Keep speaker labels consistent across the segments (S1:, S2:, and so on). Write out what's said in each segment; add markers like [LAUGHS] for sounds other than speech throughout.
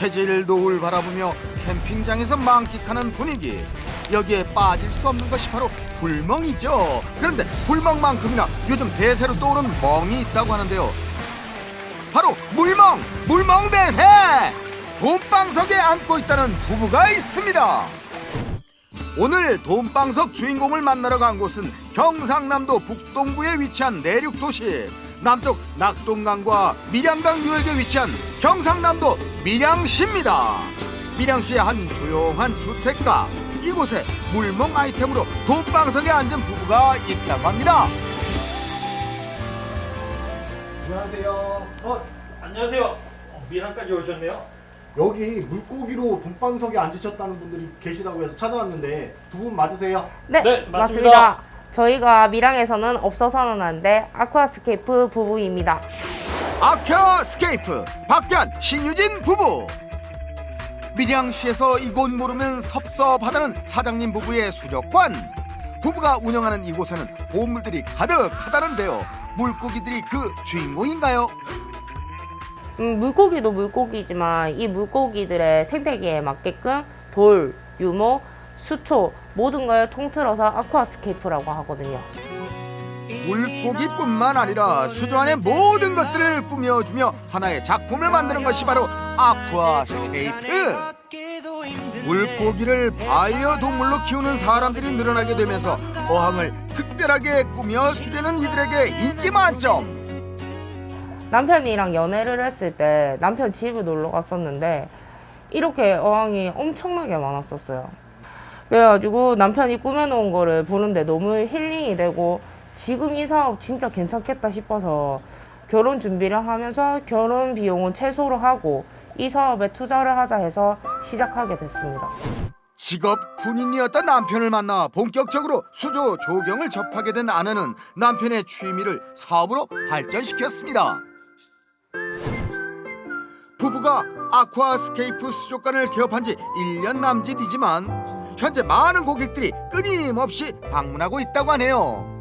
S1: 해질 노을 바라보며 캠핑장에서 만끽하는 분위기. 여기에 빠질 수 없는 것이 바로 불멍이죠. 그런데 불멍만큼이나 요즘 대세로 떠오르는 멍이 있다고 하는데요. 바로 물멍 물멍 대세! 돈방석에 앉고 있다는 부부가 있습니다. 오늘 돈방석 주인공을 만나러 간 곳은 경상남도 북동부에 위치한 내륙 도시 남쪽 낙동강과 밀양강 유역에 위치한 경상남도 밀양시입니다. 밀양시의 한 조용한 주택가 이곳에 물멍 아이템으로 돈방석에 앉은 부부가 있다고 합니다.
S2: 안녕하세요.
S3: 어, 안녕하세요. 어, 미랑까지 오셨네요.
S2: 여기 물고기로 돈방석에 앉으셨다는 분들이 계시다고 해서 찾아왔는데 두 분 맞으세요?
S4: 네,
S3: 네, 맞습니다.
S4: 저희가 밀양에서는 없어서는 안 돼 아쿠아스케이프 부부입니다.
S1: 아큐아 스케이프 박견 신유진 부부 밀양시에서 이곳 모르면 섭섭하다는 사장님 부부의 수족관 부부가 운영하는 이곳에는 보물들이 가득하다는데요 물고기들이 그 주인공인가요?
S4: 음, 물고기도 물고기지만 이 물고기들의 생태계에 맞게끔 돌, 유모, 수초 모든 걸 통틀어서 아쿠아스케이프라고 하거든요.
S1: 물고기뿐만 아니라 수조 안의 모든 것들을 꾸며주며 하나의 작품을 만드는 것이 바로 아쿠아 스케이프 물고기를 반려동물로 키우는 사람들이 늘어나게 되면서 어항을 특별하게 꾸며주려는 이들에게 인기 만점
S4: 남편이랑 연애를 했을 때 남편 집을 놀러 갔었는데 이렇게 어항이 엄청나게 많았었어요. 그래가지고 남편이 꾸며놓은 거를 보는데 너무 힐링이 되고 지금 이 사업 진짜 괜찮겠다 싶어서 결혼 준비를 하면서 결혼 비용은 최소로 하고 이 사업에 투자를 하자 해서 시작하게 됐습니다.
S1: 직업 군인이었던 남편을 만나 본격적으로 수조 조경을 접하게 된 아내는 남편의 취미를 사업으로 발전시켰습니다. 부부가 아쿠아스케이프 수족관을 개업한 지 1년 남짓이지만 현재 많은 고객들이 끊임없이 방문하고 있다고 하네요.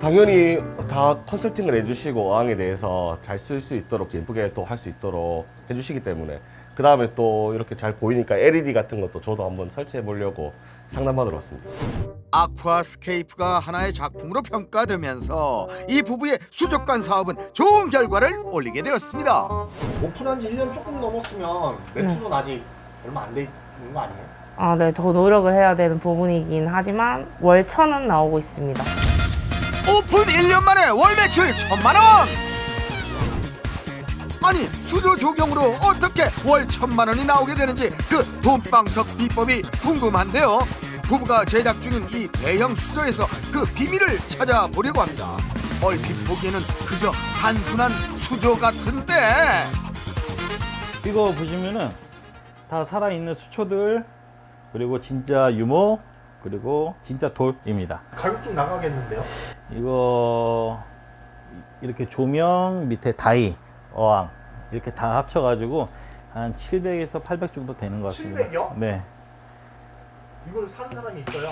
S5: 당연히 다 컨설팅을 해주시고 어항에 대해서 잘 쓸 수 있도록 예쁘게 또 할 수 있도록 해주시기 때문에 그 다음에 또 이렇게 잘 보이니까 LED 같은 것도 저도 한번 설치해 보려고 상담받으러 왔습니다.
S1: 아쿠아스케이프가 하나의 작품으로 평가되면서 이 부부의 수족관 사업은 좋은 결과를 올리게 되었습니다.
S2: 오픈한 지 1년 조금 넘었으면 매출은 아직 얼마 안 돼 있는 거 아니에요?
S4: 아, 네, 더 노력을 해야 되는 부분이긴 하지만 월 천은 나오고 있습니다.
S1: 오픈 1년 만에 월 매출 천만 원! 아니 수조 조경으로 어떻게 월 천만 원이 나오게 되는지 그 돈방석 비법이 궁금한데요. 부부가 제작 중인 이 대형 수조에서 그 비밀을 찾아보려고 합니다. 얼핏 보기에는 그저 단순한 수조 같은데
S3: 이거 보시면은 다 살아있는 수초들 그리고 진짜 유모 그리고 진짜 돌입니다.
S2: 가격 좀 나가겠는데요?
S3: 이거 이렇게 조명 밑에 다이 어항 이렇게 다 합쳐가지고 한 700에서 800 정도 되는 것 같습니다.
S2: 700 요?
S3: 네,
S2: 이걸 사는 사람이 있어요?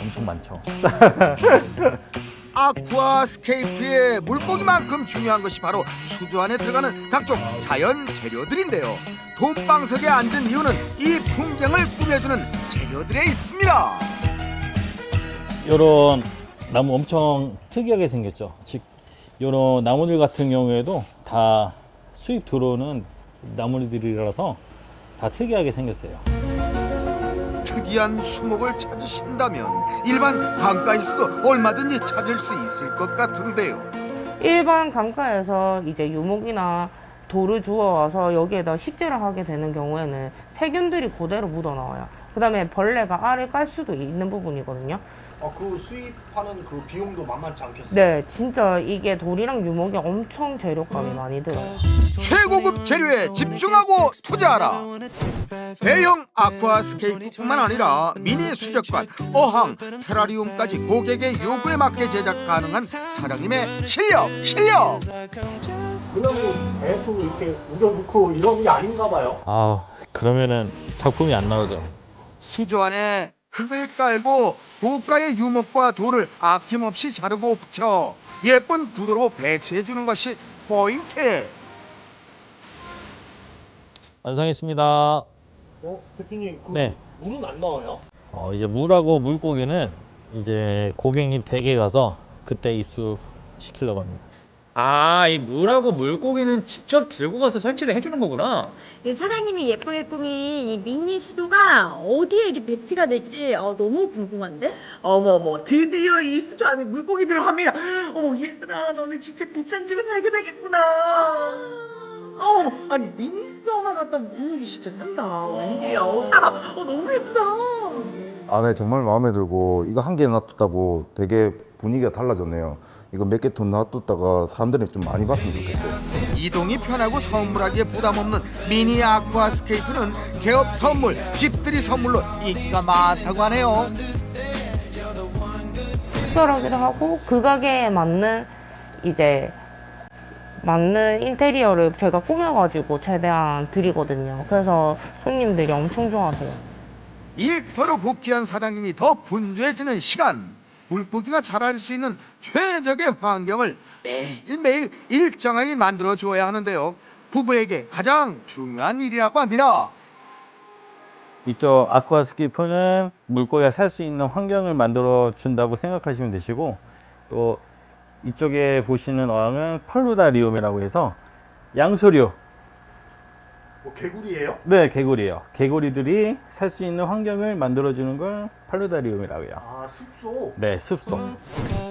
S3: 엄청 많죠. [LAUGHS]
S1: 아쿠아스케이프의 물고기만큼 중요한 것이 바로 수조 안에 들어가는 각종 자연 재료들인데요. 돈방석에 앉은 이유는 이 풍경을 꾸며주는 재료들에 있습니다.
S3: 요런 나무 엄청 특이하게 생겼죠. 즉 요런 나무들 같은 경우에도 다 수입 들어오는 나무들이라서 다 특이하게 생겼어요.
S1: 특이한 수목을 찾으신다면 일반 강가에서도 얼마든지 찾을 수 있을 것 같은데요.
S4: 일반 강가에서 이제 유목이나 돌을 주워와서 여기에다 식재를 하게 되는 경우에는 세균들이 그대로 묻어 나와요. 그 다음에 벌레가 알을 깔 수도 있는 부분이거든요.
S2: 어, 그 수입하는 그 비용도 만만치 않겠어요?
S4: 네, 진짜 이게 돌이랑 유목이 엄청 재료값이 많이 들어요.
S1: 최고급 재료에 집중하고 투자하라. 대형 아쿠아스케이프뿐만 아니라 미니 수족관, 어항, 테라리움까지 고객의 요구에 맞게 제작 가능한 사장님의 실력, 실력.
S2: 그냥 뭐 대충 이렇게 우겨놓고 이런 게 아닌가 봐요.
S3: 아 그러면은 작품이 안 나오죠.
S1: 수조 안에 흙을 깔고 고가의 유목과 돌을 아낌없이 자르고 붙여 예쁜 구도로 배치해 주는 것이 포인트.
S3: 완성했습니다.
S2: 어, 대표님 그
S3: 네.
S2: 물은 안 나와요?
S3: 어, 이제 물하고 물고기는 이제 고객님 댁에 가서 그때 입수 시키려고 합니다. 아, 이 물하고 물고기는 직접 들고 가서 설치를 해주는 거구나.
S6: 이 사장님이 예쁘게 꾸민 이 미니 수도가 어디에 이렇게 배치가 될지 어, 너무 궁금한데?
S7: 어머머 드디어 이 수조 안에 물고기들 합니다 어머 얘들아 너네 진짜 비싼 집에 살게 되겠구나 어 아니 민수엄마 갖다 물고기 진짜 산다 웬일이야 어 사람 어 너무 예쁘다
S8: 안에 정말 마음에 들고 이거 한 개 놔뒀다고 되게 분위기가 달라졌네요. 이거 몇개더 놔뒀다가 사람들이 좀 많이 봤으면 좋겠어요.
S1: 이동이 편하고 선물하기에 부담 없는 미니 아쿠아 스케이프는 개업 선물, 집들이 선물로 인기가 많다고 하네요.
S4: 특별하기도 하고 그 가게에 맞는 이제 맞는 인테리어를 제가 꾸며가지고 최대한 드리거든요. 그래서 손님들이 엄청 좋아하세요.
S1: 일터로 복귀한 사장님이 더 분주해지는 시간. 물고기가 자랄 수 있는 최적의 환경을 매일매일 일정하게 만들어 주어야 하는데요. 부부에게 가장 중요한 일이라고 합니다.
S3: 이쪽 아쿠아스키프는 물고기가 살 수 있는 환경을 만들어 준다고 생각하시면 되시고 또 이쪽에 보시는 어항은 펄루다리움이라고 해서 양소류
S2: 뭐 개구리예요?
S3: 네 개구리예요 개구리들이 살 수 있는 환경을 만들어 주는 걸 펄루다리움이라고 해요
S2: 아 숲소.
S3: 네 숲속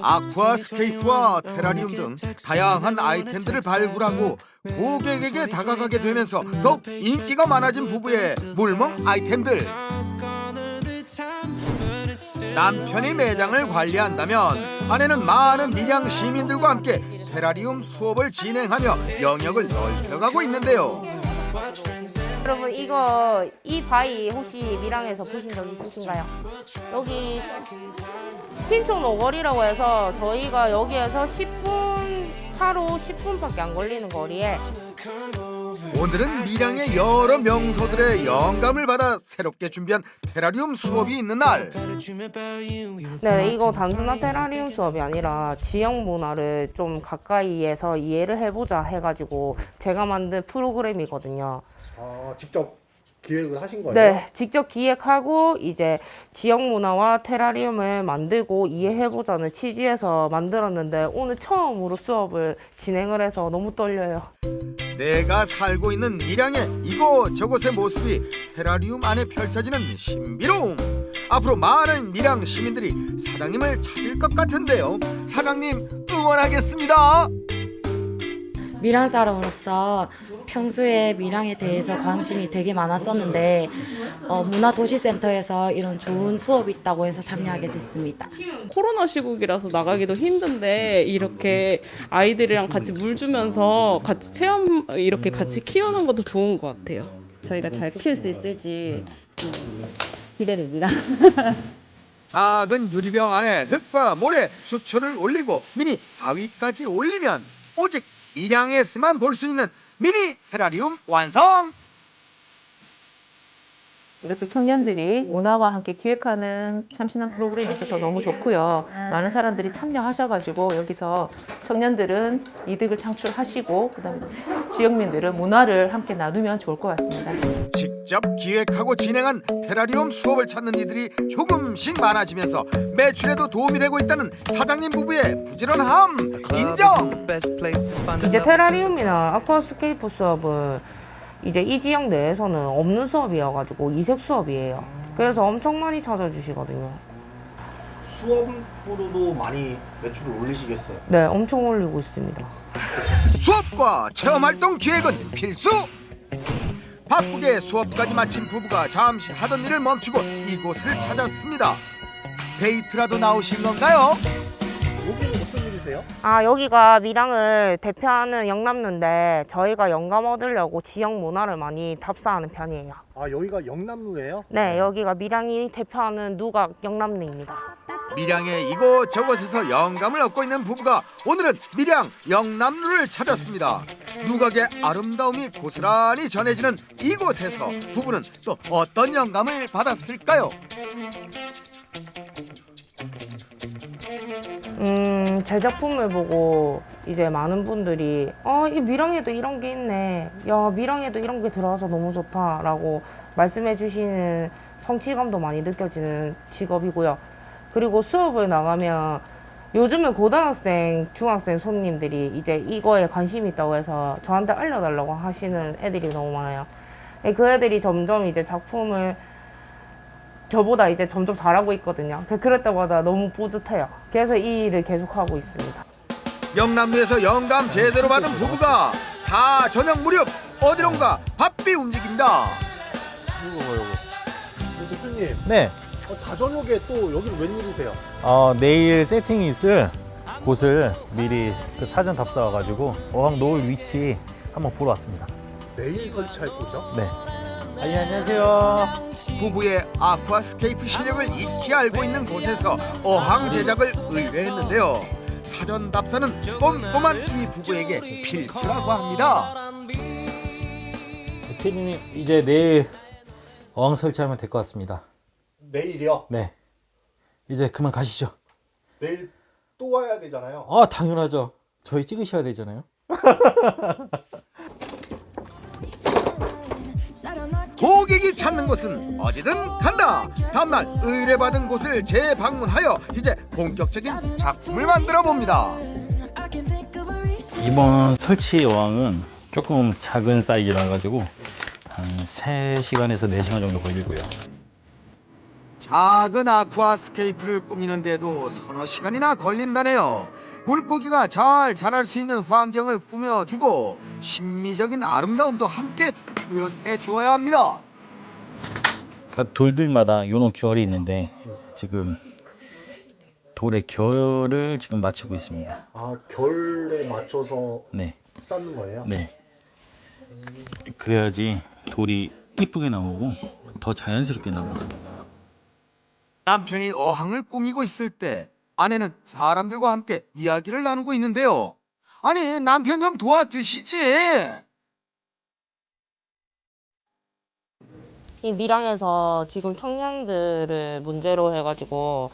S1: 아쿠아스케이프와 테라리움 등 다양한 아이템들을 발굴하고 고객에게 다가가게 되면서 더욱 인기가 많아진 부부의 물멍 아이템들. 남편이 매장을 관리한다면 아내는 많은 밀양 시민들과 함께 테라리움 수업을 진행하며 영역을 넓혀가고 있는데요.
S4: 여러분 이거 이 바위 혹시 밀양에서 보신 적 있으신가요? 여기 신촌 오거리라고 해서 저희가 여기에서 10분 차로 10분밖에 안 걸리는 거리에
S1: 오늘은 밀양의 여러 명소들의 영감을 받아 새롭게 준비한 테라리움 수업이 있는 날.
S4: 네 이거 단순한 테라리움 수업이 아니라 지역 문화를 좀 가까이에서 이해를 해보자 해가지고 제가 만든 프로그램이거든요.
S2: 아 직접 기획을 하신 거예요?
S4: 네, 직접 기획하고 이제 지역 문화와 테라리움을 만들고 이해해보자는 취지에서 만들었는데 오늘 처음으로 수업을 진행을 해서 너무 떨려요.
S1: 내가 살고 있는 밀양의 이곳 저곳의 모습이 테라리움 안에 펼쳐지는 신비로움. 앞으로 많은 밀양 시민들이 사장님을 찾을 것 같은데요. 사장님 응원하겠습니다.
S9: 밀양 사람으로서 평소에 밀양에 대해서 관심이 되게 많았었는데 어, 문화도시센터에서 이런 좋은 수업이 있다고 해서 참여하게 됐습니다.
S10: 코로나 시국이라서 나가기도 힘든데 이렇게 아이들이랑 같이 물 주면서 같이 체험 이렇게 같이 키우는 것도 좋은 것 같아요.
S11: 저희가 잘 키울 수 있을지 음, 기대됩니다. [LAUGHS]
S1: 작은 유리병 안에 흙과 모래, 수초를 올리고 미니 바위까지 올리면 오직 밀양에서만 볼 수 있는 미니 테라리움 완성!
S11: 이렇게 청년들이 문화와 함께 기획하는 참신한 프로그램이 있어서 너무 좋고요. 많은 사람들이 참여하셔가지고 여기서 청년들은 이득을 창출하시고 그다음에 지역민들은 문화를 함께 나누면 좋을 것 같습니다.
S1: 직접 기획하고 진행한 테라리움 수업을 찾는 이들이 조금씩 많아지면서 매출에도 도움이 되고 있다는 사장님 부부의 부지런함 인정!
S4: 이제 테라리움이나 아쿠아스케이프 수업은 이제 이 지역 내에서는 없는 수업이어가지고 이색 수업이에요. 그래서 엄청 많이 찾아주시거든요.
S2: 수업으로도 많이 매출을 올리시겠어요?
S4: 네, 엄청 올리고 있습니다.
S1: 수업과 체험 활동 기획은 필수! 바쁘게 수업까지 마친 부부가 잠시 하던 일을 멈추고 이곳을 찾았습니다. 데이트라도 나오신 건가요?
S2: 여기는 어떤 일이세요?
S4: 아 여기가 밀양을 대표하는 영남루인데 저희가 영감 얻으려고 지역 문화를 많이 답사하는 편이에요.
S2: 아 여기가 영남루예요?
S4: 네, 여기가 밀양이 대표하는 누각 영남루입니다.
S1: 밀양의 이곳 저곳에서 영감을 얻고 있는 부부가 오늘은 밀양 영남루를 찾았습니다. 누각의 아름다움이 고스란히 전해지는 이곳에서 부부는 또 어떤 영감을 받았을까요?
S4: 음, 제 작품을 보고 이제 많은 분들이 어, 이 밀양에도 이런 게 있네. 야, 밀양에도 이런 게 들어와서 너무 좋다라고 말씀해 주시는 성취감도 많이 느껴지는 직업이고요. 그리고 수업을 나가면 요즘은 고등학생, 중학생 손님들이 이제 이거에 관심이 있다고 해서 저한테 알려달라고 하시는 애들이 너무 많아요. 예, 그 애들이 점점 이제 작품을 저보다 이제 점점 잘하고 있거든요. 그- 그럴 때마다 너무 뿌듯해요. 그래서 이 일을 계속하고 있습니다.
S1: 영남리에서 영감 제대로 받은 부부가 다 저녁 무렵 어디론가 바삐 움직입니다.
S2: 이거 뭐 이거. 대표님,
S3: 네.
S2: 어, 다저녁에 또 여기는 웬일이세요?
S3: 어, 내일 세팅이 있을 곳을 미리 그 사전 답사 와가지고 어항 놓을 위치 한번 보러 왔습니다.
S2: 내일 설치할 곳이요?
S3: 네. 아, 예, 안녕하세요.
S1: 부부의 아쿠아스케이프 실력을 익히 알고 있는 곳에서 어항 제작을 의뢰했는데요. 사전 답사는 꼼꼼한 이 부부에게 필수라고 합니다.
S3: 피디님 이제 내일 어항 설치하면 될 것 같습니다.
S2: 내일이요?
S3: 네. 이제 그만 가시죠.
S2: 내일 또 와야 되잖아요.
S3: 아 당연하죠. 저희 찍으셔야 되잖아요. [LAUGHS]
S1: 고객이 찾는 곳은 어디든 간다. 다음날 의뢰받은 곳을 재방문하여 이제 본격적인 작품을 만들어 봅니다.
S3: 이번 설치 어항은 조금 작은 사이즈라 가지고 한 3시간에서 4시간 정도 걸리고요.
S1: 작은 아쿠아스케이프를 꾸미는데도 서너 시간이나 걸린다네요. 물고기가 잘 자랄 수 있는 환경을 꾸며주고 심미적인 아름다움도 함께 표현해 주어야 합니다.
S3: 그러니까 돌들마다 이런 결이 있는데 지금 돌의 결을 지금 맞추고 있습니다.
S2: 아, 결에 맞춰서
S3: 네,
S2: 쌓는 거예요?
S3: 네. 그래야지 돌이 이쁘게 나오고 더 자연스럽게 나오죠.
S1: 남편이 어항을 꾸미고 있을 때 아내는 사람들과 함께 이야기를 나누고 있는데요. 아니 남편 좀 도와주시지.
S4: 이 밀양에서 지금 청년들을 문제로 해가지고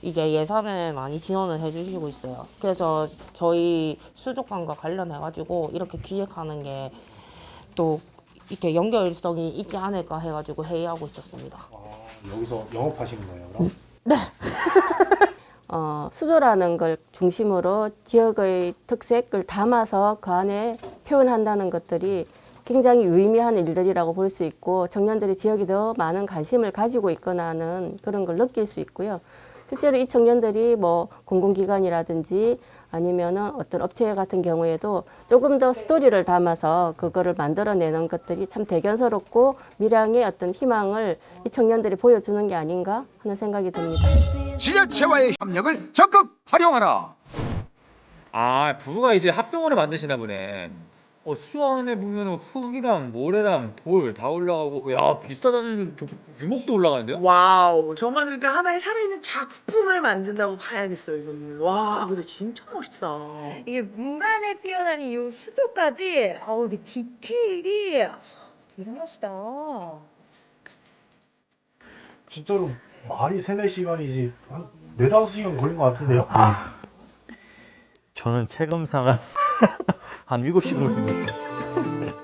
S4: 이제 예산을 많이 지원을 해주시고 있어요. 그래서 저희 수족관과 관련해가지고 이렇게 기획하는 게 또 이렇게 연결성이 있지 않을까 해가지고 회의하고 있었습니다.
S2: 아, 여기서 영업하시는 거예요, 그럼? [LAUGHS]
S12: 어, 수조라는 걸 중심으로 지역의 특색을 담아서 그 안에 표현한다는 것들이 굉장히 유의미한 일들이라고 볼 수 있고 청년들이 지역에 더 많은 관심을 가지고 있거나는 그런 걸 느낄 수 있고요. 실제로 이 청년들이 뭐 공공기관이라든지 아니면은 어떤 업체 같은 경우에도 조금 더 스토리를 담아서 그거를 만들어내는 것들이 참 대견스럽고 밀양의 어떤 희망을 이 청년들이 보여주는 게 아닌가 하는 생각이 듭니다.
S1: 지자체와의 협력을 적극 활용하라.
S13: 아, 부부가 이제 합병원을 만드시나 보네. 어, 수안에 보면 흙이랑 모래랑 돌 다 올라가고, 야, 비싸다는 저 유목도 올라가는데요?
S7: 와우, 정말 그러니까 하나의 살아있는 작품을 만든다고 봐야겠어요, 이거는. 와, 근데 진짜 멋있다.
S6: 이게 물 안에 피어나는 이 수도까지 어우 이 디테일이 아, 대단하시다.
S2: 진짜로 말이 세네 시간이지 한 네다섯 시간 걸린 것 같은데요?
S3: 아, 저는 체감상 [LAUGHS] 한한 7시간 걸린 것 같아요.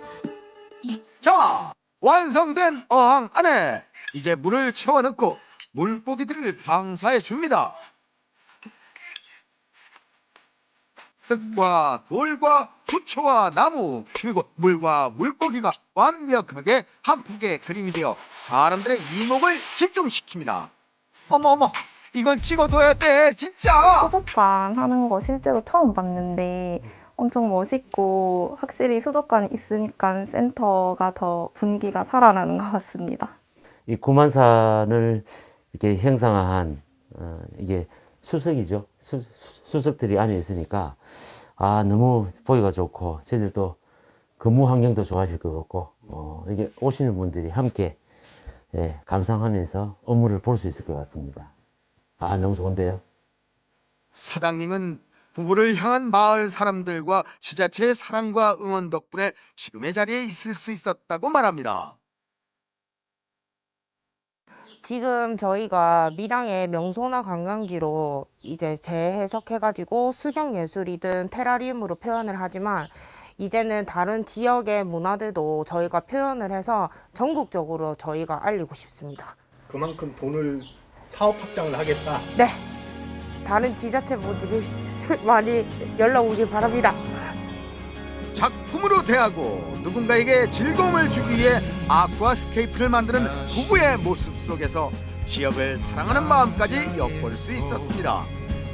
S1: 자, 완성된 어항 안에 이제 물을 채워 넣고 물고기들을 방사해 줍니다. 흙과 돌과 부초와 나무 그리고 물과 물고기가 완벽하게 한 폭의 그림이 되어 사람들의 이목을 집중시킵니다. 어머 어머 이건 찍어둬야 돼 진짜.
S14: 수족관 하는 거 실제로 처음 봤는데 엄청 멋있고 확실히 수족관이 있으니까 센터가 더 분위기가 살아나는 것 같습니다.
S15: 이 구만산을 이렇게 형상화한 어, 이게 수석이죠. 수, 수- 수석들이 안에 있으니까 아 너무 보기가 좋고 저희들도 근무 환경도 좋아질 것 같고 어, 이게 오시는 분들이 함께 예, 감상하면서 업무를 볼 수 있을 것 같습니다. 아 너무 좋은데요.
S1: 사장님은 부부를 향한 마을 사람들과 지자체의 사랑과 응원 덕분에 지금의 자리에 있을 수 있었다고 말합니다.
S4: 지금 저희가 밀양의 명소나 관광지로 이제 재해석해가지고 수경 예술이든 테라리움으로 표현을 하지만 이제는 다른 지역의 문화들도 저희가 표현을 해서 전국적으로 저희가 알리고 싶습니다.
S2: 그만큼 돈을 사업 확장을 하겠다.
S4: 네. 다른 지자체 분들이 [LAUGHS] 많이 연락 오길 바랍니다.
S1: 작품으로 대하고 누군가에게 즐거움을 주기 위해 아쿠아스케이프를 만드는 부부의 모습 속에서 지역을 사랑하는 마음까지 엿볼 수 있었습니다.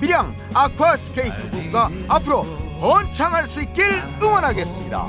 S1: 밀양 아쿠아스케이프 부부가 앞으로 번창할 수 있길 응원하겠습니다.